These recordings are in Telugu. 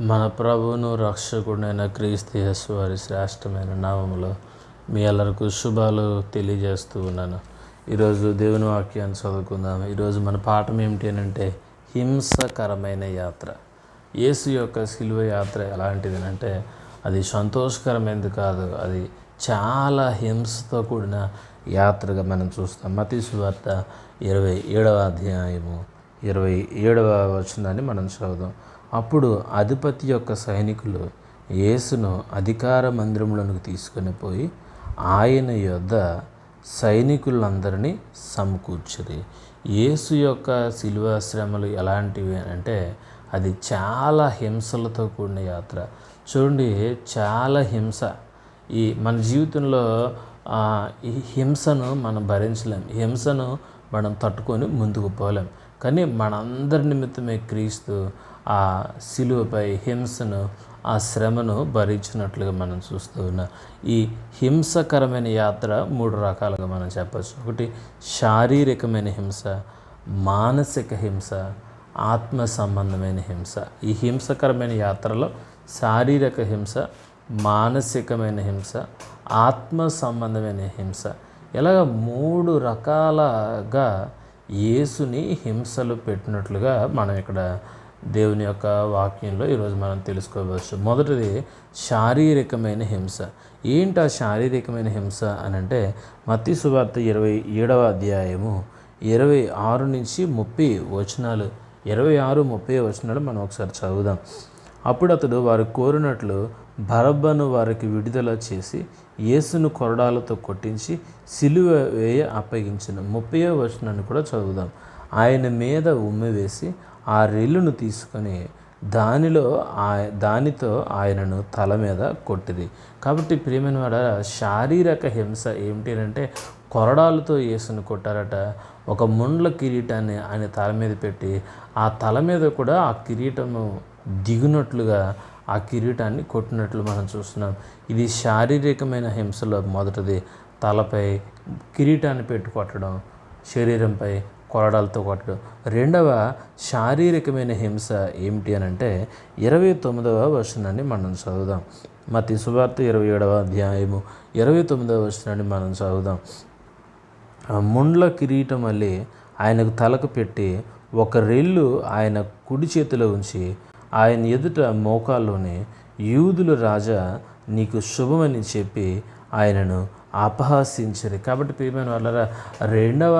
మన ప్రభువును రక్షకుడైన క్రీస్తు యేసు వారి శ్రేష్టమైన నామములో మీ అందరకు శుభాలు తెలియజేస్తూ ఉన్నాను. ఈరోజు దేవుని వాక్యాన్ని చదువుకుందాం ఈరోజు మన పాఠం ఏమిటి అని అంటే హింసకరమైన యాత్ర. యేసు యొక్క శిలువ యాత్ర ఎలాంటిది అంటే అది సంతోషకరమైనది కాదు. అది చాలా హింసతో కూడిన యాత్రగా మనం చూస్తాం. మతి సువార్త ఇరవై ఏడవ అధ్యాయము ఇరవై ఏడవ వచనాన్ని మనం చదువుదాం. అప్పుడు అధిపతి యొక్క సైనికులు యేసును అధికార మందిరంలోనికి తీసుకొని పోయి ఆయన యొద్ద సైనికులందరినీ సమకూర్చురి. యేసు యొక్క శిలువ శ్రమలు ఎలాంటివి అంటే అది చాలా హింసలతో కూడిన యాత్ర. చూడండి చాలా హింస. ఈ మన జీవితంలో ఈ హింసను మనం భరించలేం. హింసను మనం తట్టుకొని ముందుకు పోలేం. కానీ మనందరి నిమిత్తమే క్రీస్తు ఆ శిలువపై హింసను ఆ శ్రమను భరించినట్లుగా మనం చూస్తూ ఉన్నాం ఈ హింసకరమైన యాత్ర మూడు రకాలుగా మనం చెప్పచ్చు. ఒకటి శారీరకమైన హింస మానసిక హింస ఆత్మ సంబంధమైన హింస. ఈ హింసకరమైన యాత్రలో శారీరక హింస మానసికమైన హింస ఆత్మ సంబంధమైన హింస. ఇలాగ మూడు రకాలుగా యేసుని హింసలు పెట్టినట్లుగా మనం ఇక్కడ దేవుని యొక్క వాక్యంలో ఈరోజు మనం తెలుసుకోవచ్చు. మొదటిది శారీరకమైన హింస. ఏంటి ఆ శారీరకమైన హింస అని అంటే మత్తి సువార్త ఇరవై ఏడవ అధ్యాయము ఇరవై ఆరు నుంచి ముప్పై వచనాలు. ఇరవై ఆరు ముప్పై వచనాలు మనం ఒకసారి చదువుదాం. అప్పుడు అతడు వారు కోరినట్లు బరబ్బను వారికి విడుదల చేసి యేసును కొరడాలతో కొట్టించి సిలువ వేయ అప్పగించిన. ముప్పై వచనాన్ని కూడా చదువుదాం. ఆయన మీద ఉమ్మి వేసి ఆ రెల్లును తీసుకొని దానిలో ఆ దానితో ఆయనను తల మీద కొట్టిది. కాబట్టి ప్రియమైన వాడ శారీరక హింస ఏమిటి అంటే కొరడాలతో యేసుని కొట్టారట. ఒక ముండ్ల కిరీటాన్ని ఆయన తల మీద పెట్టి ఆ తల మీద కూడా ఆ కిరీటము దిగునట్లుగా ఆ కిరీటాన్ని కొట్టినట్లు మనం చూస్తున్నాం. ఇది శారీరకమైన హింసలో మొదటిది. తలపై కిరీటాన్ని పెట్టుకొట్టడం శరీరంపై కొరడాలతో కొట్టడం రెండవ శారీరకమైన హింస ఏమిటి అని అంటే ఇరవై తొమ్మిదవ వచనాన్ని మనం చదువుదాం. మతి సువార్త ఇరవై ఏడవ అధ్యాయము ఇరవై తొమ్మిదవ వచనాన్ని మనం చదువుదాం. ముండ్ల కిరీటం మళ్ళీ ఆయనకు తలకు పెట్టి ఒక రెల్లు ఆయన కుడి చేతిలో ఉంచి ఆయన ఎదుట మోకాల్లోని యూదుల రాజా నీకు శుభమని చెప్పి ఆయనను అపహసించరు కాబట్టి ప్రియమైన వాళ్ళ రెండవ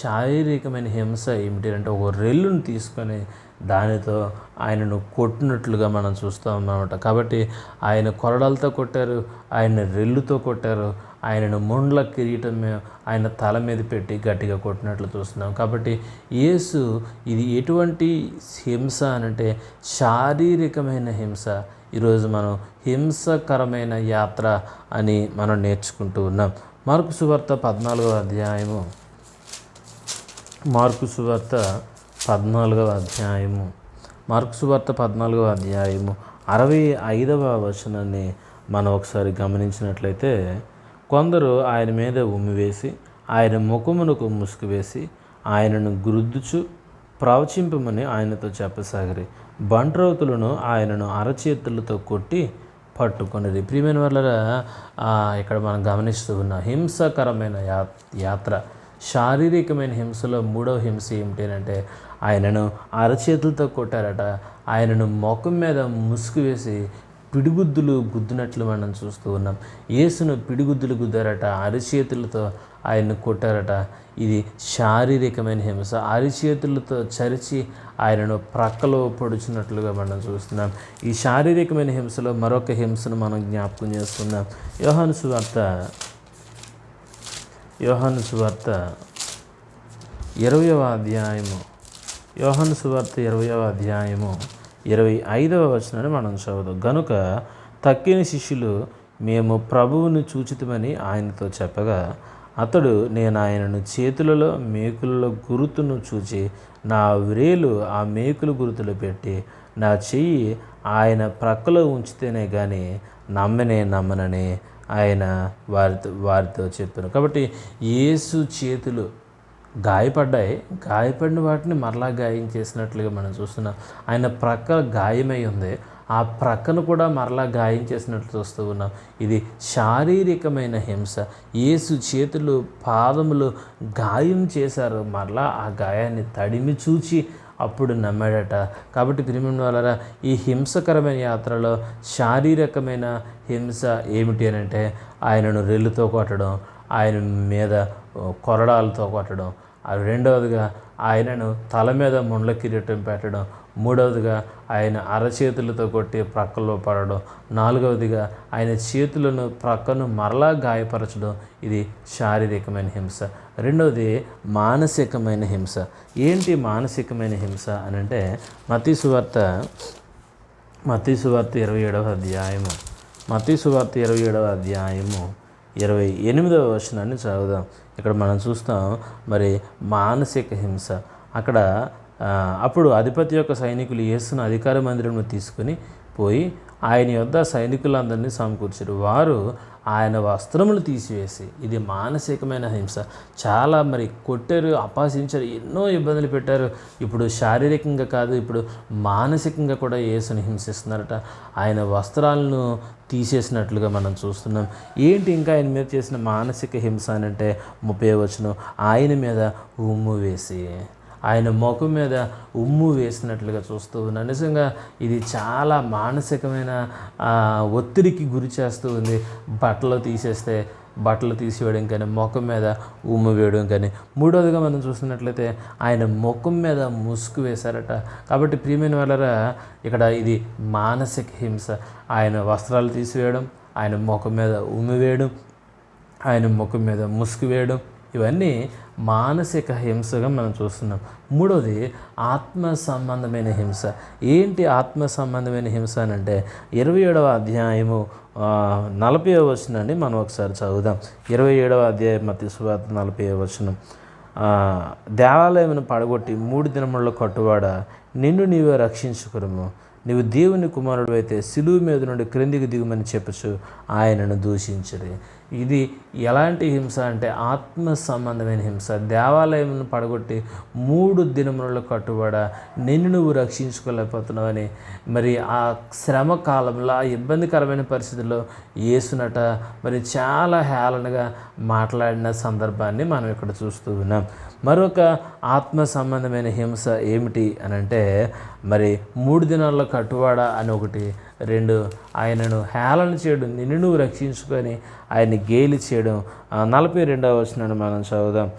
శారీరకమైన హింస ఏమిటి అంటే ఒక రెల్లును తీసుకొని దానితో ఆయనను కొట్టినట్లుగా మనం చూస్తాం అన్నమాట. కాబట్టి ఆయన కొరడాలతో కొట్టారు ఆయన రెల్లుతో కొట్టారు ఆయనను ముండ్ల కిరీటం ఆయన తల మీద పెట్టి గట్టిగా కొట్టినట్లు చూస్తున్నాం. కాబట్టి యేసు ఇది ఎటువంటి హింస అనంటే శారీరకమైన హింస. ఈరోజు మనం హింసకరమైన యాత్ర అని మనం నేర్చుకుంటూ ఉన్నాం. మార్కు సువార్త పద్నాలుగవ అధ్యాయము. మార్కు సువార్త పద్నాలుగవ అధ్యాయము. మార్కు సువార్త పద్నాలుగవ అధ్యాయము అరవై ఐదవ వచనాన్ని మనం ఒకసారి గమనించినట్లయితే కొందరు ఆయన మీద ఉమ్మివేసి ఆయన ముఖమునకు ముసుగు వేసి ఆయనను గురుద్దుచు ప్రవచింపమని ఆయనతో చెప్పసాగిరి. బంట్రౌతులను ఆయనను అరచేతులతో కొట్టి పట్టుకునేది ప్రియమైన వాళ్ళ ఇక్కడ మనం గమనిస్తూ ఉన్న హింసకరమైన యా యాత్ర. శారీరకమైన హింసలో మూడవ హింస ఏమిటి అంటే ఆయనను అరచేతులతో కొట్టారట. ఆయనను ముఖం మీద ముసుగు వేసి పిడిగుద్దులు గుద్దినట్లు మనం చూస్తూ ఉన్నాం. యేసును పిడిగుద్దులు గుద్దారట అరిచేతులతో ఆయన్ను కొట్టారట. ఇది శారీరకమైన హింస. అరిచేతులతో చరిచి ఆయనను ప్రక్కలో పొడిచినట్లుగా మనం చూస్తున్నాం. ఈ శారీరకమైన హింసలో మరొక హింసను మనం జ్ఞాపకం చేస్తున్నాం. యోహాను సువార్త యోహాను సువార్త ఇరవయవ అధ్యాయము. యోహాను సువార్త ఇరవయవ అధ్యాయము. ఇరవై ఐదవ వచనాన్ని మనం చదువుదాం. గనుక తక్కిన శిష్యులు మేము ప్రభువును చూచితమని ఆయనతో చెప్పగా అతడు నేను ఆయనను చేతులలో మేకులలో గురుతును చూచి నా వ్రేలు ఆ మేకులు గుర్తులు పెట్టి నా చెయ్యి ఆయన ప్రక్కలో ఉంచితేనే కానీ నమ్మనే నమ్మనని ఆయన వారితో వారితో చెప్పాను. కాబట్టి యేసు చేతులు గాయపడ్డాయి. గాయపడిన వాటిని మరలా గాయం చేసినట్లుగా మనం చూస్తున్నాం. ఆయన ప్రక్క గాయమై ఉంది. ఆ ప్రక్కను కూడా మరలా గాయం చేసినట్లు చూస్తూ ఉన్నాం. ఇది శారీరకమైన హింస. యేసు చేతులు పాదములు గాయం చేశారు. మరలా ఆ గాయాన్ని తడిమి చూచి అప్పుడు నమ్మాడట. కాబట్టి ప్రిమిన్ వాళ్ళరా ఈ హింసకరమైన యాత్రలో శారీరకమైన హింస ఏమిటి అని అంటే ఆయనను రెల్లుతో కొట్టడం ఆయన మీద కొరడాలతో కొట్టడం. రెండవదిగా ఆయనను తల మీద ముండ్ల కిరీటం పెట్టడం. మూడవదిగా ఆయన అరచేతులతో కొట్టి ప్రక్కలో పడడం. నాలుగవదిగా ఆయన చేతులను ప్రక్కను మరలా గాయపరచడం. ఇది శారీరకమైన హింస. రెండవది మానసికమైన హింస. ఏంటి మానసికమైన హింస అని అంటే మతీసువార్త మతీసువార్త ఇరవై ఏడవ అధ్యాయము. మతీసువార్త ఇరవై ఏడవ అధ్యాయము ఇరవై ఎనిమిదవ వచనాన్ని చదువుదాం. ఇక్కడ మనం చూస్తాం మరి మానసిక హింస. అక్కడ అప్పుడు అధిపతి యొక్క సైనికులు యేసును అధికార మందిరంలో తీసుకుని పోయి ఆయన యొద్ద సైనికులందరినీ సమకూర్చారు. వారు ఆయన వస్త్రములు తీసివేసి ఇది మానసికమైన హింస. చాలా మరి కొట్టారు అపాసించారు ఎన్నో ఇబ్బందులు పెట్టారు. ఇప్పుడు శారీరకంగా కాదు ఇప్పుడు మానసికంగా కూడా యేసుని హింసిస్తున్నారట. ఆయన వస్త్రాలను తీసేసినట్లుగా మనం చూస్తున్నాం. ఏంటి ఇంకా ఆయన మీద చేసిన మానసిక హింస అని అంటే ముప్పై వచనం ఆయన మీద ఉమ్ము వేసి ఆయన ముఖం మీద ఉమ్ము వేసినట్లుగా చూస్తూ ఉన్నాను నిజంగా ఇది చాలా మానసికమైన ఒత్తిడికి గురి చేస్తూ ఉంది. బట్టలు తీసేస్తే బట్టలు తీసివేయడం కానీ ముఖం మీద ఉమ్ము వేయడం కానీ. మూడవదిగా మనం చూస్తున్నట్లయితే ఆయన ముఖం మీద ముసుగు వేశారట. కాబట్టి ప్రియమైన వాళ్ళరా ఇక్కడ ఇది మానసిక హింస. ఆయన వస్త్రాలు తీసివేయడం ఆయన ముఖం మీద ఉమ్మి వేయడం ఆయన ముఖం మీద ముసుగు వేయడం ఇవన్నీ మానసిక హింసగా మనం చూస్తున్నాం. మూడోది ఆత్మ సంబంధమైన హింస. ఏంటి ఆత్మ సంబంధమైన హింస అని అంటే ఇరవై ఏడవ అధ్యాయము నలభై వచనండి మనం ఒకసారి చదువుదాం. ఇరవై ఏడవ అధ్యాయం మతి సువార్త నలభై వచనం. దేవాలయమును పడగొట్టి మూడు దినములలో కట్టువాడ నిన్ను నీవే రక్షించుకురము. నీవు దేవుని కుమారుడు అయితే సిలువు మీద నుండి క్రిందికి దిగుమని చెప్పచ్చు. ఆయనను దూషించరు. ఇది ఎలాంటి హింస అంటే ఆత్మ సంబంధమైన హింస. దేవాలయంను పడగొట్టి మూడు దినములలో కట్టుబడ నిన్ను నువ్వు రక్షించుకోలేకపోతున్నావని మరి ఆ శ్రమ కాలంలో ఆ ఇబ్బందికరమైన పరిస్థితుల్లో ఏసునట మరి చాలా హేళనగా మాట్లాడిన సందర్భాన్ని మనం ఇక్కడ చూస్తూ ఉన్నాం. మరొక ఆత్మ సంబంధమైన హింస ఏమిటి అని అంటే మరి మూడు దినాల్లో కట్టువాడ అని ఒకటి రెండు ఆయనను హేళన చేయడం నిన్ను నువ్వు రక్షించుకొని ఆయన్ని గేలి చేయడం. నలభై రెండవ వచనాన్ని మనం చదువుదాం.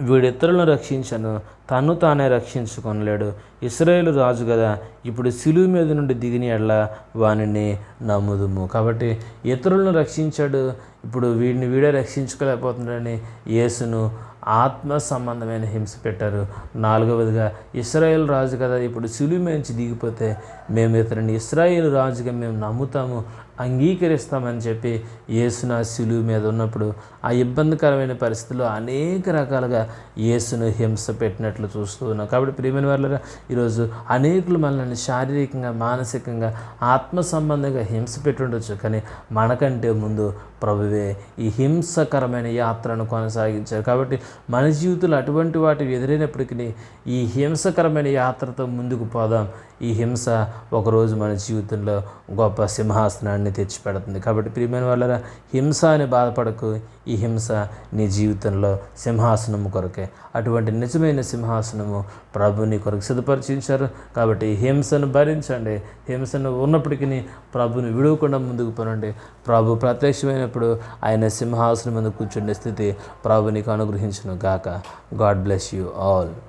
వీడిద్దరులను రక్షించను తను తానే రక్షించుకొనలేడు. ఇస్రాయేలు రాజు కదా ఇప్పుడు సిలువు మీద నుండి దిగిన ఎడ్ల వానిని నమ్ముదుము. కాబట్టి ఇతరులను రక్షించాడు ఇప్పుడు వీడిని వీడే రక్షించుకోలేకపోతున్నాడని యేసును ఆత్మ సంబంధమైన హింస పెట్టారు. నాలుగవదిగా ఇస్రాయేల్ రాజు కదా ఇప్పుడు సులువు నుంచి దిగిపోతే మేము ఇతరుని ఇస్రాయేల్ రాజుగా మేము నమ్ముతాము అంగీకరిస్తామని చెప్పి యేసును ఆ సిలువు మీద ఉన్నప్పుడు ఆ ఇబ్బందికరమైన పరిస్థితుల్లో అనేక రకాలుగా యేసును హింస పెట్టినట్లు చూస్తూ ఉన్నాం. కాబట్టి ప్రియమైన వాళ్ళ ఈరోజు అనేకులు మనల్ని శారీరకంగా మానసికంగా ఆత్మ సంబంధంగా హింస పెట్టుండొచ్చు. కానీ మనకంటే ముందు ప్రభువే ఈ హింసకరమైన యాత్రను కొనసాగించారు. కాబట్టి మన జీవితంలో అటువంటి వాటి ఎదురైనప్పటికీ ఈ హింసకరమైన యాత్రతో ముందుకు పోదాం. ఈ హింస ఒకరోజు మన జీవితంలో గొప్ప సింహాసనాన్ని తెచ్చిపెడుతుంది. కాబట్టి ప్రియమైన వాళ్ళ హింస అని బాధపడకు. ఈ హింస నీ జీవితంలో సింహాసనము కొరకే. అటువంటి నిజమైన సింహాసనము ప్రభు నీ కొరకు సిద్ధపరిచించారు. కాబట్టి హింసను భరించండి. హింసను ఉన్నప్పటికీ ప్రభుని విడవకుండా ముందుకు పోనండి. ప్రభు ప్రత్యక్షమైనప్పుడు ఆయన సింహాసనం మీద కూర్చుండే స్థితి ప్రభు నీకు గాక. God bless you all.